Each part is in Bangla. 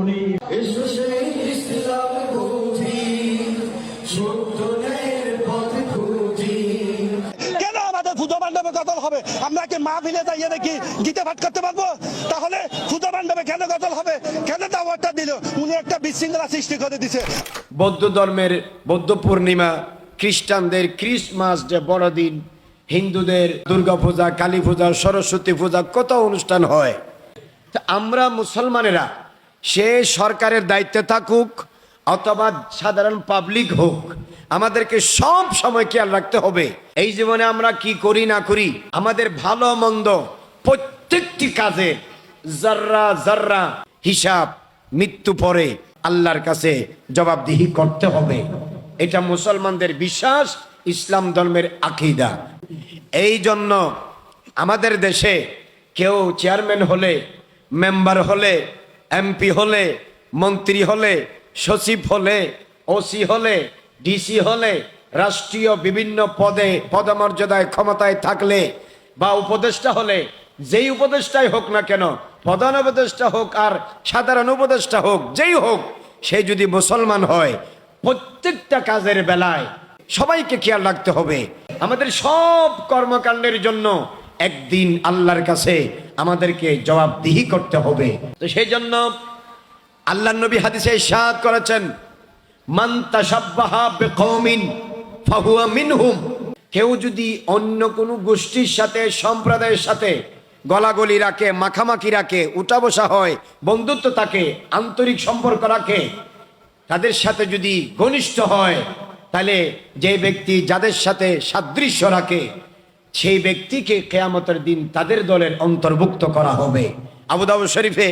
উনি কেন আমাদের হবে? আমরা কি মা ফিলে যাইয়ে দেখি গীতা পাঠ করতে পারব? তাহলে কেন হবে? কেন দাওয়াতটা দিল? উনি একটা বিশৃঙ্খলা সৃষ্টি করে দিছে। বৌদ্ধ ধর্মের বৌদ্ধ পূর্ণিমা খ্রিস্টানদের ক্রিসমাস যে বড়দিন হিন্দুদের দুর্গা পূজা কালী পূজা সরস্বতী পূজা কত অনুষ্ঠান হয়? তা আমরা মুসলমানেরা সে সরকারের দায়িত্বে থাকুক অথবা সাধারণ পাবলিক হোক, আমাদেরকে সব সময় খেয়াল রাখতে হবে। এই জীবনে আমরা কি করি, না করি, আমাদের ভালো মন্দ প্রত্যেকটি কাজে জাররা জাররা হিসাব মৃত্যু পরে আল্লাহর কাছে জবাবদিহি করতে হবে। এটা মুসলমানদের বিশ্বাস, ইসলাম ধর্মের আকিদা। এই জন্য আমাদের দেশে কেউ চেয়ারম্যান হলে মেম্বার হলে এমপি হলে, মন্ত্রী হলে, সচিব হলে, ওসি হলে, ডিসি হলে, রাষ্ট্রীয় বিভিন্ন পদে পদমর্যাদায় ক্ষমতায় থাকলে বা উপদেষ্টা হলে, যেই উপদেষ্টাই হোক না কেন, প্রধান উপদেষ্টা হোক আর সাধারণ উপদেষ্টা হোক, যেই হোক, সে যদি মুসলমান হয়, প্রত্যেকটা কাজের বেলায় সবাইকে খেয়াল রাখতে হবে। আমাদের সব কর্মকাণ্ডের জন্য একদিন আল্লাহর কাছে আমাদেরকে জবাবদিহি করতে হবে। তো সেই জন্য আল্লাহ নবী হাদিসে সাদ করেছেন কেউ যদি অন্য কোনো গোষ্ঠীর সাথে, সম্প্রদায়ের সাথে গলাগলি রাখে, মাখামাখি রাখে উঠা বসা হয়, বন্ধুত্ব তাকে আন্তরিক সম্পর্ক রাখে, তাদের সাথে যদি ঘনিষ্ঠ হয়, তাহলে যে ব্যক্তি যাদের সাথে সাদৃশ্য রাখে সেই ব্যক্তিকে কেয়ামতের দিন তাদের দলের অন্তর্ভুক্ত করা হবে। আবুদাবু শরীফে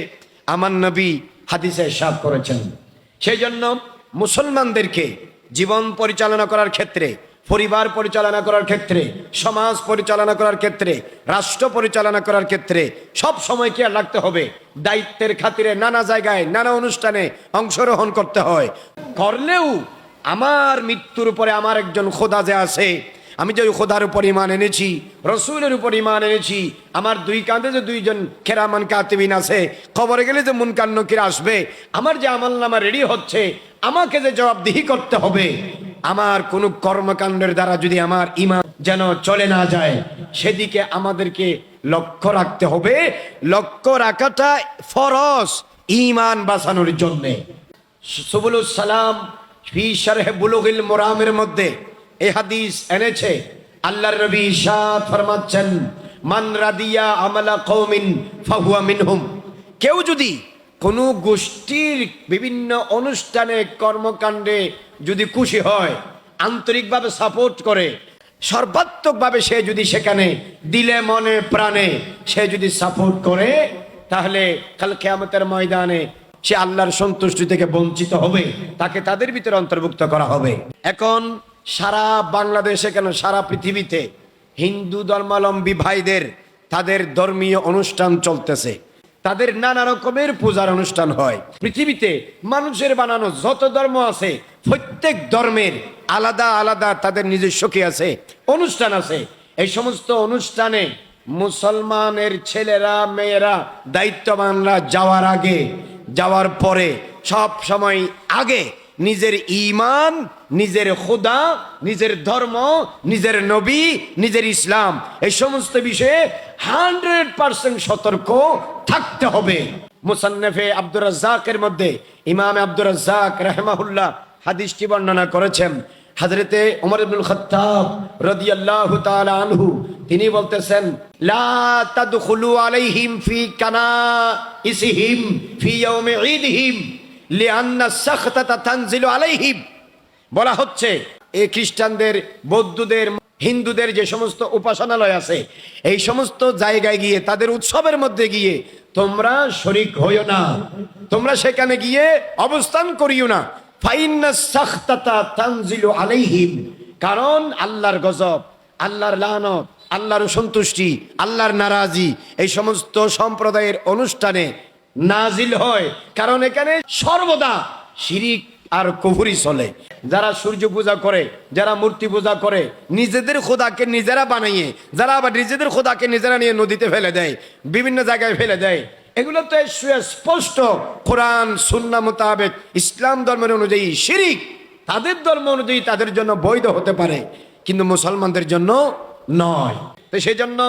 আমার নবী হাদিসে সাফ করেছেন। সেই জন্য মুসলমানদেরকে জীবন পরিচালনা করার ক্ষেত্রে, পরিবার পরিচালনা করার ক্ষেত্রে, সমাজ পরিচালনা করার ক্ষেত্রে, রাষ্ট্র পরিচালনা করার ক্ষেত্রে সব সময় খেয়াল রাখতে হবে। দায়িত্বের খাতিরে নানা জায়গায়, নানা অনুষ্ঠানে অংশগ্রহণ করতে হয়। করলেও আমার মৃত্যুর উপরে আমার একজন খোদা যে আছে আমি যে খোদার উপর ইমান এনেছি, রসুলের উপর ইমান এনেছি, আমার দুই কাঁধে যে দুইজন খেরামান কাতিবিন আছে, খবরে গেলে যে মুনকান নকির আসবে, আমার যে আমল নামা রেডি হচ্ছে, আমাকে যে জবাবদিহি করতে হবে, আমার কোনো কর্মকাণ্ডের দ্বারা যদি আমার ইমান যেন চলে না যায়, সেদিকে আমাদেরকে লক্ষ্য রাখতে হবে। লক্ষ্য রাখাটা ফরস ইমান বাঁচানোর জন্যে। সুবুলুস সালাম ফি শারহে বুলুগিল মোরামের মধ্যে। এই হাদিস এনেছে। আল্লাহর নবী ইরশাদ ফরমাচ্ছেন, মান রাদিয়া আমালা কওমিন ফাহুয়া মিনহুম। কেউ যদি কোনো গোষ্ঠীর বিভিন্ন অনুষ্ঠানে, কর্মকাণ্ডে যদি খুশি হয়, আন্তরিকভাবে সাপোর্ট করে, সর্বাত্মকভাবে সে যদি সেখানে দিলে মনে প্রাণে সে যদি সাপোর্ট করে, তাহলে কাল কেয়ামতের ময়দানে সে আল্লাহর সন্তুষ্টি থেকে বঞ্চিত হবে, তাকে তাদের ভিতরে অন্তর্ভুক্ত করা হবে। এখন সারা বাংলাদেশে কেন? সারা পৃথিবীতে হিন্দু ধর্মাবলম্বী ভাইদের, তাদের ধর্মীয় অনুষ্ঠান চলতেছে। তাদের নানা রকমের পূজার অনুষ্ঠান হয়। পৃথিবীতে মানুষের বানানো যত ধর্ম আছে, প্রত্যেক ধর্মের আলাদা আলাদা তাদের নিজস্ব কি আছে? অনুষ্ঠান আছে। এই সমস্ত অনুষ্ঠানে মুসলমানের ছেলেরা, মেয়েরা দায়িত্ববানরা যাওয়ার আগে, যাওয়ার পরে সব সময় আগে নিজের ইমান নিজের খুদা, নিজের ধর্ম, নিজের নবী, নিজের ইসলাম। এই সমস্ত বিষয়ে হান্ড্রেড পার্সেন্ট সতর্ক থাকতে হবে। মুসান্নফে আব্দুর রাজ্জাকের মধ্যে ইমাম আব্দুর রাজ্জাক রহমাহুল্লাহ হাদিসটি বর্ণনা করেছেন। হাজরতে ওমর ইবনুল খাত্তাব রাদিয়াল্লাহু তাআলা আনহু, তিনি বলতেছেন, লা তাদখুলু আলাইহিম ফি কানা ইসিহিম ফি ইয়াউমি ঈদিহিম। বলা হচ্ছে এই খ্রিস্টানদের, বৌদ্ধদের, হিন্দুদের যে সমস্ত উপাসনালয় আছে, এই সমস্ত জায়গায় গিয়ে, তাদের উৎসবের মধ্যে গিয়ে তোমরা শরিক হইও না। তোমরা সেখানে গিয়ে অবস্থান করিও না। কারণ আল্লাহর গজব, আল্লাহর লানত, আল্লাহর সন্তুষ্টি, আল্লাহর নারাজি, এই সমস্ত সম্প্রদায়ের অনুষ্ঠানে নাজিল হয়। কারণ এখানে সর্বদা শিরিক আর কুফুরি চলে। যারা সূর্য পূজা করে, যারা মূর্তি পূজা করে, নিজেদের খোদাকে নিজেরা বানাইয়ে যারা আবার নিজেদের খোদাকে নিজেরা নিয়ে নদীতে ফেলে দেয়, বিভিন্ন জায়গায় ফেলে দেয়, এগুলো তো স্পষ্ট কোরআন সুন্না মোতাবেক ইসলাম ধর্মের অনুযায়ী শিরিক তাদের ধর্ম অনুযায়ী তাদের জন্য বৈধ হতে পারে, কিন্তু মুসলমানদের জন্য নয়। তো সেই জন্য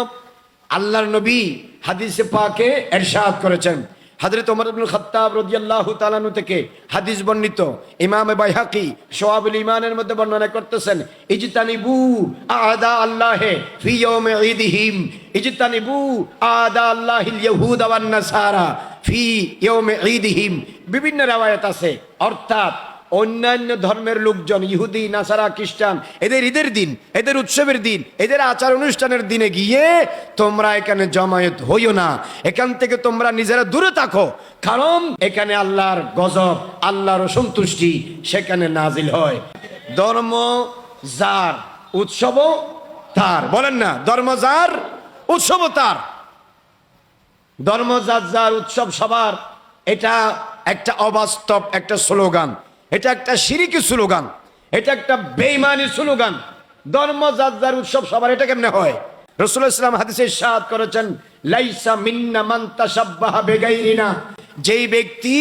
আল্লাহর নবী হাদিসে পাকে এরশাদ করেছেন হযরত ওমর আব্দুল খাত্তাব রাদিয়াল্লাহু তাআলা আনহু থেকে হাদিস বর্ণিত। ইমাম বাইহাকি সোয়াবুল ইমানের মধ্যে বর্ণনা করতেছেন, ইজতানিবু আদা আল্লাহে ফি ইয়াউমি ঈদিহিম। ইজতানিবু আদা আল্লাহিল ইয়াহুদ ওয়ান নাসারা ফি ইয়াউমি ঈদিহিম। বিভিন্ন রাওয়ায়াত আছে। অর্থাৎ অন্যান্য ধর্মের লোকজন, ইহুদি, নাসারা, খ্রিস্টান, এদের ঈদের দিন, এদের উৎসবের দিন, এদের আচার অনুষ্ঠানের দিনে গিয়ে তোমরা এখানে জমায়েত হইও না। এখান থেকে তোমরা নিজেরা দূরে থাকো। কারণ এখানে আল্লাহর গজব, আল্লাহর সন্তুষ্টি সেখানে নাজিল হয়। ধর্ম যার উৎসব তার। বলেন না, ধর্ম যার উৎসব তার। ধর্ম যার যার, উৎসব সবার। এটা একটা অবাস্তব একটা স্লোগান। এটা একটা সিরিকি স্লোগান, এটা একটা বেইমানি স্লোগান। ধর্ম যার উৎসব সবার এটা কেমনে হয়? রসুল ইসলাম হাদিসে সাদ করেছেন, লাইসা মিন্না মান্তা সাব্বাহা বেগাইরিনা। যেই ব্যক্তি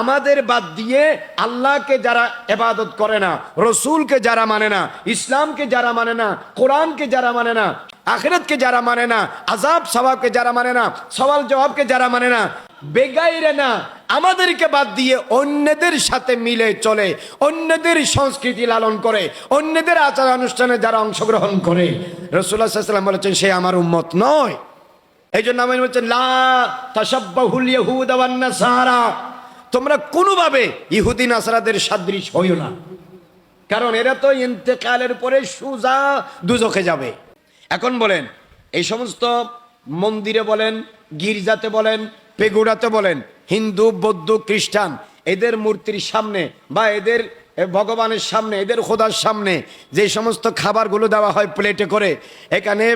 আমাদের বাদ দিয়ে আল্লাহকে যারা এবাদত করে না, রসুলকে যারা মানে না, ইসলামকে যারা মানে না, কোরআনকে যারা মানে না, আখেরাতকে যারা মানে না আজাব সবাবকে যারা মানে না সওয়াল জবাবকে যারা মানে না বেগাইরে না আমাদেরকে বাদ দিয়ে অন্যদের সাথে মিলে চলে, অন্যদের সংস্কৃতি লালন করে, অন্যদের আচার অনুষ্ঠানে যারা অংশগ্রহণ করে। রসুল্লাহ সাল্লাম বলেছেন, সে আমার উম্মত নয়। এই জন্য আমি বলছেন লা তাসাব্বাহুল ইয়াহুদ ওয়ান নাসারা। তোমরা কোনোভাবে ইহুদি নাসারাদের সাদৃশ হইও না। কারণ এরা তো ইন্তেকালের পরে সুজা দুজখে যাবে। এখন বলেন, এই সমস্ত মন্দিরে বলেন, গির্জাতে বলেন পেগুড়াতে বলেন, হিন্দু, বৌদ্ধ, খ্রিস্টান, এদের মূর্তির সামনে বা এদের ভগবানের সামনে, এদের খোদার সামনে যে সমস্ত খাবারগুলো দেওয়া হয় প্লেটে করে, এখানে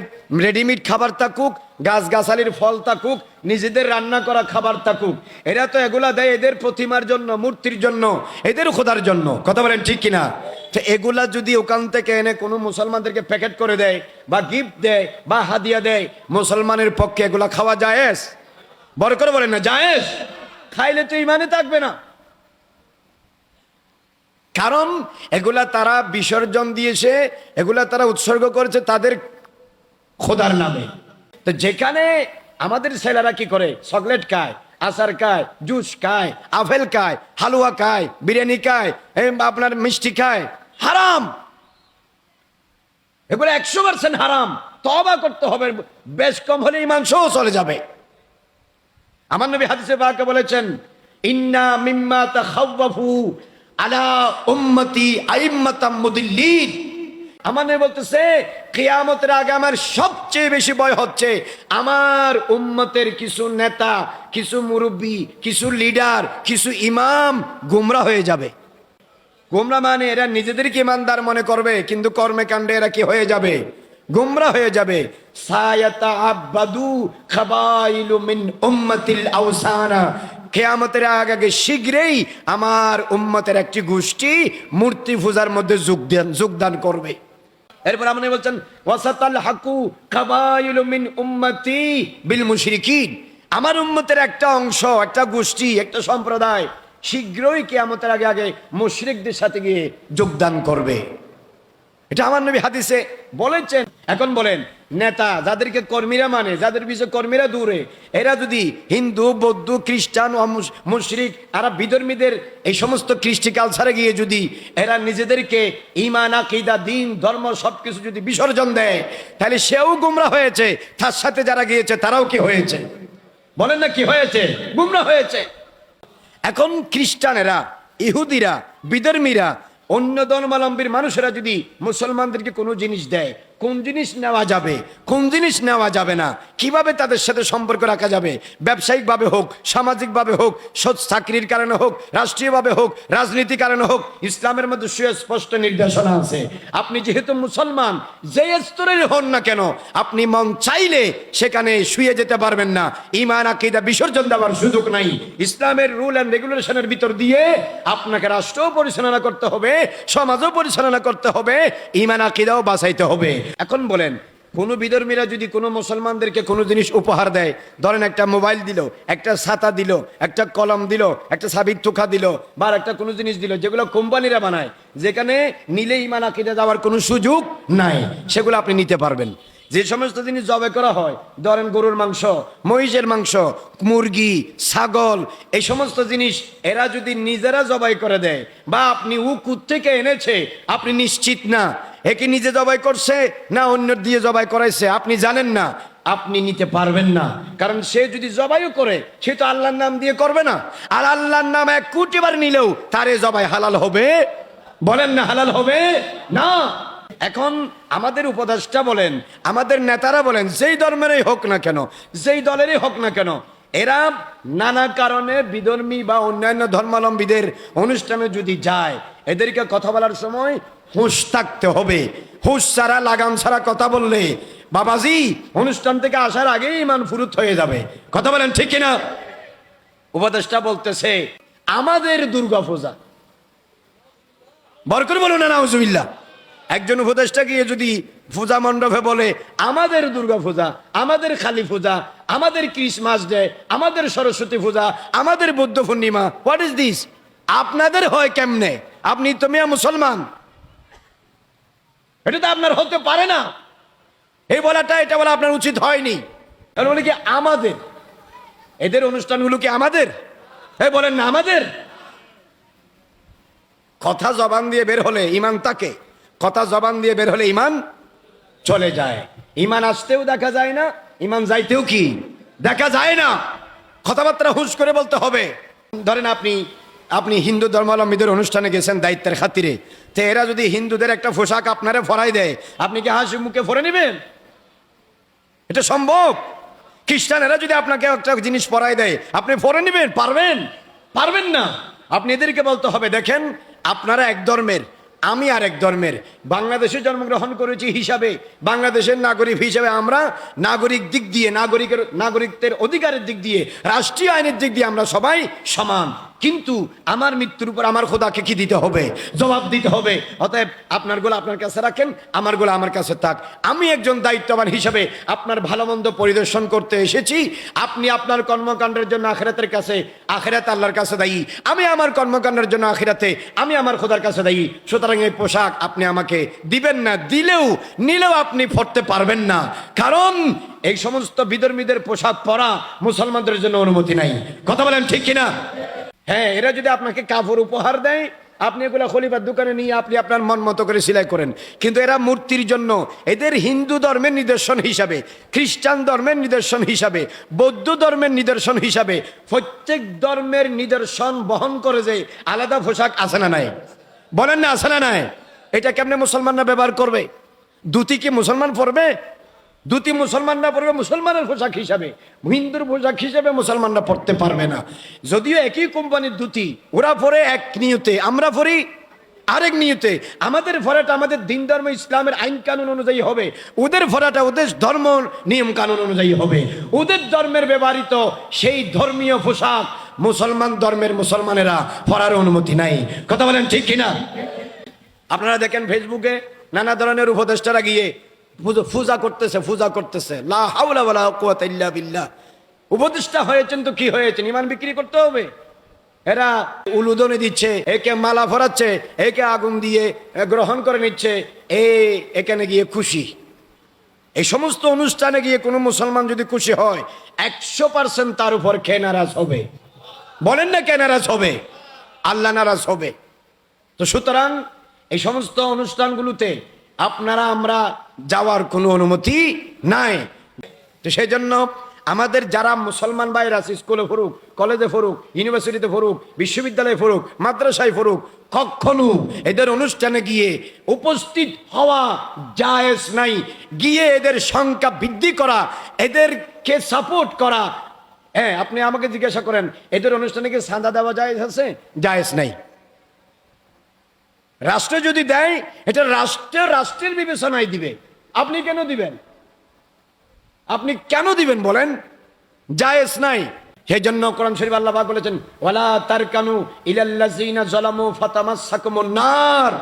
রেডিমেড খাবার থাকুক, গাছগাছালির ফল থাকুক, নিজেদের রান্না করা খাবার থাকুক, এরা তো এগুলা দেয় এদের প্রতিমার জন্য, মূর্তির জন্য, এদের খোদার জন্য, কথা বলেন ঠিক কিনা? তো এগুলা যদি ওখান থেকে এনে কোনো মুসলমানদেরকে প্যাকেট করে দেয়, বা গিফট দেয়, বা হাদিয়া দেয়, মুসলমানের পক্ষে এগুলা খাওয়া জায়েজ? বড় করে বলেন না জায়েজ। খাইলে তো ইমানে থাকবে না। কারণ এগুলা তারা বিসর্জন দিয়েছে এগুলা তারা উৎসর্গ করেছে তাদের খোদার নামে। তো যেখানে আমাদের ছেলেরা কি করে? চকলেট খায় আচার খায় জুস খায় আপেল খায় হালুয়া খায় বিরিয়ানি খায় আপনার মিষ্টি খায় হারাম। এগুলো একশো পার্সেন্ট হারাম। তবা করতে হবে বেশ কম হলে মাংসও চলে যাবে। আমার নবী হাদিসে পাকে বলেছেন, ইন্না মিম্মা তাখাওয়াফু আলা উম্মতি আইম্মাতাম মুদিল্লিন। আমার নবী বলতেছে, কিয়ামতের আগে আমার সবচেয়ে বেশি ভয় হচ্ছে আমার উম্মতের কিছু নেতা, কিছু মুরব্বী, কিছু লিডার, কিছু ইমাম গুমরা হয়ে যাবে। গুমরা মানে এরা নিজেদেরকে ইমানদার মনে করবে, কিন্তু কর্মে কাণ্ডে এরা কি হয়ে যাবে? গুমরা হয়ে যাবে। খাবাইলু কেয়ামতের আগে আগে শীঘ্রই আমার উম্মতের একটি গোষ্ঠী মূর্তি পূজার মধ্যে যোগদান যোগদান করবে। এরপর আপনি বলছেন, ওয়াসাতাল হাকু কাবাইলু মিন উম্মতি বিল মুশরিকিন। আমার উম্মতের একটা অংশ, একটা গোষ্ঠী, একটা সম্প্রদায় শীঘ্রই কেয়ামতের আগে আগে মুশরিকদের সাথে গিয়ে যোগদান করবে। এটা আমার নবী হাদিসে বলেছেন। এখন বলেন, নেতা যাদেরকে কর্মীরা মানে যাদের বিষয়ে কর্মীরা দূরে, এরা যদি হিন্দু, বৌদ্ধ, খ্রিস্টান মুশরিক আর বিধর্মীদের এই সমস্ত কৃষ্টি কালচারে গিয়ে যদি এরা নিজেদেরকে ইমান আকিদা, দিন, ধর্ম সবকিছু যদি বিসর্জন দেয়, তাহলে সেও গুমরা হয়েছে, তার সাথে যারা গিয়েছে তারাও কি হয়েছে? বলেন না কি হয়েছে? গুমরা হয়েছে। এখন খ্রিস্টানেরা, ইহুদিরা, বিধর্মীরা অন্য ধর্মাবলম্বীর মানুষেরা যদি মুসলমানদেরকে কোনো জিনিস দেয় কোন জিনিস নেওয়া যাবে? কোন জিনিস নেওয়া যাবে না? কীভাবে তাদের সাথে সম্পর্ক রাখা যাবে? ব্যবসায়িকভাবে হোক, সামাজিকভাবে হোক, সৎ চাকরির কারণে হোক, রাষ্ট্রীয়ভাবে হোক রাজনীতি কারণে হোক, ইসলামের মধ্যে সুস্পষ্ট নির্দেশনা আছে। আপনি যেহেতু মুসলমান, যে স্তরের হন না কেন, আপনি মন চাইলে সেখানে শুয়ে যেতে পারবেন না। ইমান আকিদা বিসর্জন দেওয়ার সুযোগ নাই। ইসলামের রুল অ্যান্ড রেগুলেশনের ভিতর দিয়ে আপনাকে রাষ্ট্রও পরিচালনা করতে হবে, সমাজও পরিচালনা করতে হবে ইমান আকিদাও বাঁচাইতে হবে। এখন বলেন, কোনো বিধর্মীরা যদি কোনো মুসলমানদেরকে কোনো জিনিস উপহার দেয়, ধরেন একটা মোবাইল দিল, একটা ছাতা দিল, একটা কলম দিল, একটা সাবির থোকা দিল, বা একটা কোনো জিনিস দিল, যেগুলো কোম্পানিরা বানায়, যেখানে নিলে ইমান আকিদে যাওয়ার কোনো সুযোগ নাই, সেগুলো আপনি নিতে পারবেন। যে সমস্ত জিনিস জবে করা হয়, ধরেন গরুর মাংস, মহিষের মাংস, মুরগি, ছাগল, এই সমস্ত জিনিস এরা যদি নিজেরা জবাই করে দেয়, বা আপনি উ থেকে এনেছে, আপনি নিশ্চিত না একে নিজে জবাই করছে না অন্য দিয়ে জবাই করাইছে? আপনি জানেন না। আপনি নিতে পারবেন না। কারণ সে যদি জবাইও করে, সে তো আল্লাহর নাম দিয়ে করবে না। আর আল্লাহর নাম এক কোটি বার নিলেও তারে জবাই হালাল হবে? বলেন না হালাল হবে? না। এখন আমাদের উপদেষ্টা বলেন, আমাদের নেতারা বলেন, যেই ধর্মেরই হোক না কেন, যেই দলেরই হোক না কেন এরা নানা কারণে বিধর্মী বা অন্যান্য ধর্মাবলম্বীদের অনুষ্ঠানে যদি যায়, এদেরকে কথা বলার সময় হুঁশ থাকতে হবে। হুঁশ ছাড়া, লাগাম ছাড়া কথা বললে বাবাজি, অনুষ্ঠান থেকে আসার আগেই ইমান ফুরুত হয়ে যাবে। কথা বলেন ঠিক কিনা? উপদেষ্টা বলতেছে, আমাদের দুর্গা পূজা। বরকর বলুন না, নাউজুবিল্লাহ। একজন উপদেষ্টা গিয়ে যদি পূজা মণ্ডপে বলে, আমাদের দুর্গা পূজা, আমাদের কালী পূজা, আমাদের ক্রিসমাস ডে, আমাদের সরস্বতী পূজা, আমাদের Buddha Purnima what is this আপনাদের হয় কেমনে? আপনি তো মিয়া মুসলমান। এটা তো আপনার হতে পারে না। এই বলাটা, এটা বলা আপনার উচিত হয়নি। বলে কি আমাদের? এদের অনুষ্ঠানগুলো কি আমাদের? এই বলেন না, আমাদের। কথা জবান দিয়ে বের হলে ইমান তাকে। কথা জবান দিয়ে বের হলে ইমান চলে যায়। ইমান আসতেও দেখা যায় না ইমান যাইতেও কি? দেখা যায় না। কথাবার্তা হুঁশ করে বলতে হবে। ধরেন আপনি আপনি হিন্দু ধর্মাবলম্বীদের অনুষ্ঠানে গেছেন দায়িত্বের খাতিরে। তো এরা যদি হিন্দুদের একটা পোশাক আপনারে ফরাই দেয়, আপনি কি হাসি মুখে ফরে নেবেন? এটা সম্ভব? খ্রিস্টানেরা যদি আপনাকে একটা জিনিস পরাই দেয়, আপনি ফরে নেবেন? পারবেন? পারবেন না। আপনি এদেরকে বলতে হবে, দেখেন, আপনারা এক ধর্মের আমি আরেক ধর্মের বাংলাদেশে জন্মগ্রহণ করেছি হিসাবে, বাংলাদেশের নাগরিক হিসাবে আমরা নাগরিক দিক দিয়ে, নাগরিকের নাগরিকদের অধিকারের দিক দিয়ে, রাষ্ট্রীয় আইনের দিক দিয়ে আমরা সবাই সমান। কিন্তু আমার মৃত্যুর উপর আমার খোদাকে কি দিতে হবে? জবাব দিতে হবে। অতএব আপনার গোলা আপনার কাছে রাখেন, আমার গোলা আমার কাছে থাক। আমি একজন দায়িত্ববান হিসাবে আপনার ভালো মন্দ পরিদর্শন করতে এসেছি। আপনি আপনার কর্মকাণ্ডের জন্য আখেরাতের কাছে, আখেরাত আল্লাহর কাছে দায়ী। আমি আমার কর্মকাণ্ডের জন্য আখেরাতে, আমি আমার খোদার কাছে দায়ী। সুতরাং এই পোশাক আপনি আমাকে দিবেন না, দিলেও, নিলেও আপনি পড়তে পারবেন না। কারণ এই সমস্ত বিধর্মীদের পোশাক পরা মুসলমানদের জন্য অনুমতি নাই। কথা বলেন ঠিক কিনা? হ্যাঁ এরা যদি আপনাকে কাপড় উপহার দেয়, আপনি এগুলো খলিফার দোকানে নিয়ে আপনি আপনার মন মতো করে সেলাই করেন। কিন্তু এরা মূর্তির জন্য, এদের হিন্দু ধর্মের নিদর্শন হিসাবে, খ্রিস্টান ধর্মের নিদর্শন হিসাবে, বৌদ্ধ ধর্মের নিদর্শন হিসাবে, প্রত্যেক ধর্মের নিদর্শন বহন করে যে আলাদা পোশাক আছে না নাই। বলেন না, আছে না নাই। এটা কেমনে মুসলমানরা ব্যবহার করবে? দুটি কি মুসলমান পরবে? দুটি মুসলমানরা পড়বে মুসলমানের পোশাক হিসাবে। হিন্দুর পোশাক হিসাবে মুসলমানরা পড়তে পারবে না। যদিও একই কোম্পানির দুটি, ওরা পরে এক নিয়তে, আমরা পড়ি আরেক নিয়তে। আমাদের ফরাটা আমাদের দিন ধর্ম ইসলামের আইন কানুন অনুযায়ী হবে। ওদের ফরাটা ওদের ধর্ম নিয়ম কানুন অনুযায়ী হবে। ওদের ধর্মের ব্যবহৃত সেই ধর্মীয় পোশাক মুসলমান ধর্মের মুসলমানেরা পরার অনুমতি নাই। কথা বলেন ঠিক কিনা? আপনারা দেখেন ফেসবুকে নানা ধরনের উপদেষ্টারা গিয়ে পুজো- করতেছে পূজা করতেছে। লা বিল্লাহ। উপদেষ্টা হয়েছেন তো কি হয়েছেন? ইমান বিক্রি করতে হবে? এরা উলুদনে দিচ্ছে, একে মালা ফরাচ্ছে একে আগুন দিয়ে গ্রহণ করে নিচ্ছে, এ এখানে গিয়ে খুশি। এই সমস্ত অনুষ্ঠানে গিয়ে কোনো মুসলমান যদি খুশি হয়, একশো পার্সেন্ট তার উপর কে নারাজ হবে? বলেন না কে নারাজ হবে? আল্লাহ নারাজ হবে। তো সুতরাং এই সমস্ত অনুষ্ঠানগুলোতে আপনারা, আমরা যাওয়ার কোনো অনুমতি নাই। তো সেই জন্য আমাদের যারা মুসলমান ভাইরা স্কুলে পড়ুক, কলেজে পড়ুক, ইউনিভার্সিটিতে পড়ুক, বিশ্ববিদ্যালয়ে পড়ুক, মাদ্রাসায় পড়ুক, কখনো এদের অনুষ্ঠানে গিয়ে উপস্থিত হওয়া জায়েজ নাই। গিয়ে এদের সংখ্যা বৃদ্ধি করা, এদেরকে সাপোর্ট করা। হ্যাঁ আপনি আমাকে জিজ্ঞাসা করেন, এদের অনুষ্ঠানে কি চাঁদা দেওয়া জায়েজ আছে? জায়েজ নাই। রাষ্ট্র যদি দেয়, এটা রাষ্ট্র রাষ্ট্রের বিবেচনায় দিবে। আপনি কেন দিবেন? আপনি কেন দিবেন বলেন? জায়েজ নাই। সেই জন্য কোরআন শরীফ আল্লাহ বলেছেন, ওয়ালা তারকানু ইলাল্লাযিনা যালামু ফাতামাসসাকুমুন নার।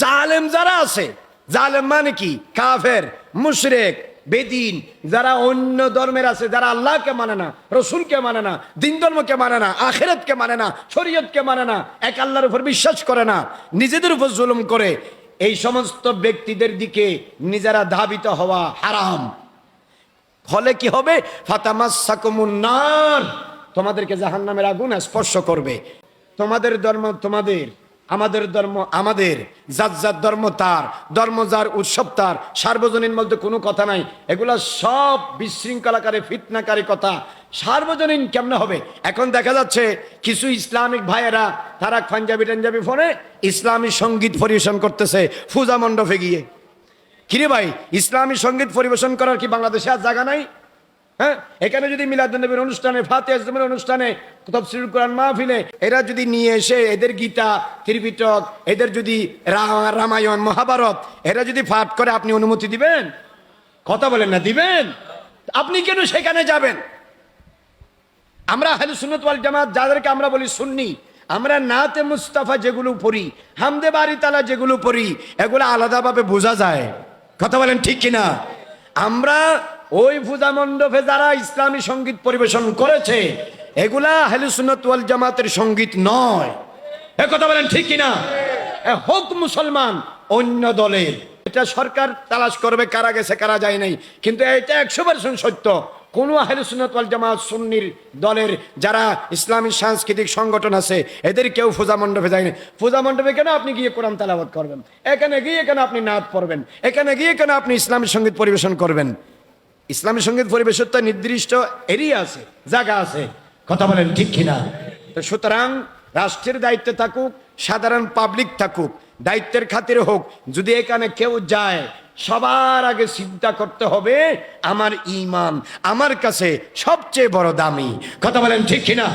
জালেম যারা আছে, জালেম মানে কি? কাফের, মুশরেক বেদিন, যারা অন্য ধর্মের আছে, যারা আল্লাহকে মানে না, রসুলকে মানে না, দিন ধর্মকে মানে না, আখেরাতকে মানে না, শরীয়তকে মানে না, এক আল্লাহর উপর বিশ্বাস করে না, নিজেদের উপর জুলুম করে, এই সমস্ত ব্যক্তিদের দিকে নিজেরা ধাবিত হওয়া হারাম। ফলে কি হবে? ফাতামাসাকুমুন্নার তোমাদেরকে জাহান্নামের আগুন স্পর্শ করবে। তোমাদের ধর্ম তোমাদের আমাদের ধর্ম আমাদের, যার যার ধর্ম তার, ধর্ম যার উৎসব তার, সার্বজনীন বলতে কোনো কথা নাই। এগুলা সব বিশৃঙ্খলাকারী, ফিতনাকারী কথা। সার্বজনীন কেমনে হবে? এখন দেখা যাচ্ছে কিছু ইসলামিক ভাইয়েরা, তারা পাঞ্জাবি টাঞ্জাবি ফোনে ইসলামী সংগীত পরিবেশন করতেছে, পূজা মণ্ডপে গিয়ে। কিরে ভাই, ইসলামী সংগীত পরিবেশন করার কি বাংলাদেশে আর জায়গা নাই? হ্যাঁ? এখানে যদি মিলাদুন্নবীর অনুষ্ঠানে ফাতে আজমের অনুষ্ঠানে তফসিল কোরআন মাহফিলে, এরা যদি নিয়ে এসে এদের গীতা, ত্রিপিটক, এদের যদি রামায়ণ, মহাভারত, এরা যদি পাঠ করে, আপনি অনুমতি দিবেন? কথা বলেন না, দিবেন? আপনি কেন সেখানে যাবেন? আমরা আহলে সুন্নত ওয়াল জামাত, যাদেরকে আমরা বলি সুন্নি, আমরা নাতে মুস্তাফা যেগুলো পড়ি, হামদে বাড়ি তালা যেগুলো পড়ি, এগুলো আলাদাভাবে বোঝা যায়। কথা বলেন ঠিক কিনা? আমরা ওই পূজা মণ্ডপে যারা ইসলামী সংগীত পরিবেশন করেছে, এগুলা ওয়াল জামাতের সংগীত নয়। এ কথা বলেন ঠিক কিনা? হোক মুসলমান, অন্য দলের। এটা সরকার তালাশ করবে কারা গেছে, কারা যায় নাই। কিন্তু এটা একশো পার্সেন্ট সত্য। কোন আহলে ওয়াল জামাত সুন্নির দলের যারা ইসলামী সাংস্কৃতিক সংগঠন আছে, এদের কেউ পূজা মণ্ডপে যায়নি পূজা মণ্ডপে কেন আপনি গিয়ে কোরআন তালাবাদ করবেন? এখানে গিয়ে কেন আপনি নাচ পড়বেন? এখানে গিয়ে কেন আপনি ইসলামী সংগীত পরিবেশন করবেন? ইসলামী সংগীত পরিবেশের তো নির্দিষ্ট এরিয়া আছে, জায়গা আছে। কথা বলেন ঠিক কিনা? তো সুতরাং রাষ্ট্রের দায়িত্বে থাকুক, সাধারণ পাবলিক থাকুক, দায়িত্বের খাতির হোক, যদি এখানে কেউ যায়, সবার আগে চিন্তা করতে হবে, আমার ইমান, আমার কাছে সবচেয়ে বড় দামি। কথা বলেন ঠিক কিনা?